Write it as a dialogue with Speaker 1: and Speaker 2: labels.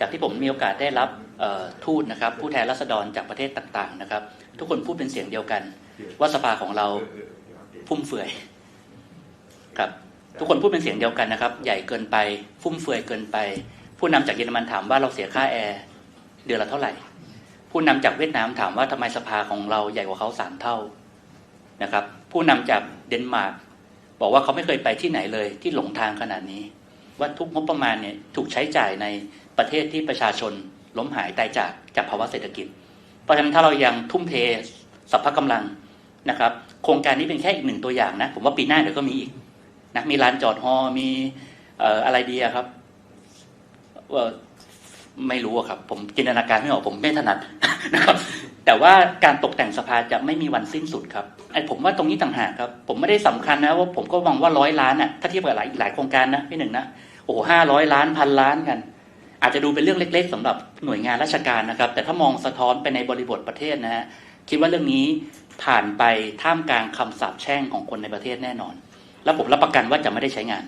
Speaker 1: จากที่ผมมีโอกาสได้รับทูตนะครับ ผู้แทนราษฎรจากประเทศต่างๆนะครับ ทุกคนพูดเป็นเสียงเดียวกัน ว่าสภาของเราฟุ่มเฟือยครับทุกคนพูดเป็นเสียงเดียวกันนะครับ ใหญ่เกินไปฟุ่มเฟือยเกินไป ผู้นำจากเยอรมันถามว่าเราเสียค่าแอร์เดือนละเท่าไหร่ ผู้นำจากเวียดนามถามว่าทำไมสภาของเราใหญ่กว่าเขาสามเท่านะครับ ผู้นำจากเดนมาร์กบอกว่าเขาไม่เคยไปที่ไหนเลยที่หลงทางขนาดนี้ ว่าทุกงบประมาณเนี่ยถูกใช้จ่ายใน ประเทศที่ประชาชนล้มหายตายจากจากภาวะเศรษฐกิจ เพราะฉะนั้นถ้าเรายังทุ่มเทสรรพกำลังนะครับ โครงการนี้เป็นแค่อีกหนึ่งตัวอย่างนะ ผมว่าปีหน้าเดี๋ยวก็มีอีกนะมีลานจอดฮอมีอะไรดีครับไม่รู้ครับ ผมจินตนาการไม่ออกผมไม่ถนัดนะครับ แต่ว่าการตกแต่งสภาจะไม่มีวันสิ้นสุดครับไอผมว่าตรงนี้ต่างหากครับ ผมไม่ได้สำคัญนะว่าผมก็มองว่าร้อยล้านน่ะถ้าเทียบกับหลายหลายโครงการนะพี่หนึ่งนะโอ้โหห้าร้อยล้านพันล้านกัน อาจจะดูเป็นเรื่องเล็ก ๆสำหรับหน่วยงานราชการนะครับ แต่ถ้ามองสะท้อนไปในบริบทประเทศนะฮะคิดว่าเรื่องนี้ผ่านไปท่ามกลางคำสาปแช่งของคนในประเทศแน่นอน และผมรับประกันว่าจะไม่ได้ใช้งาน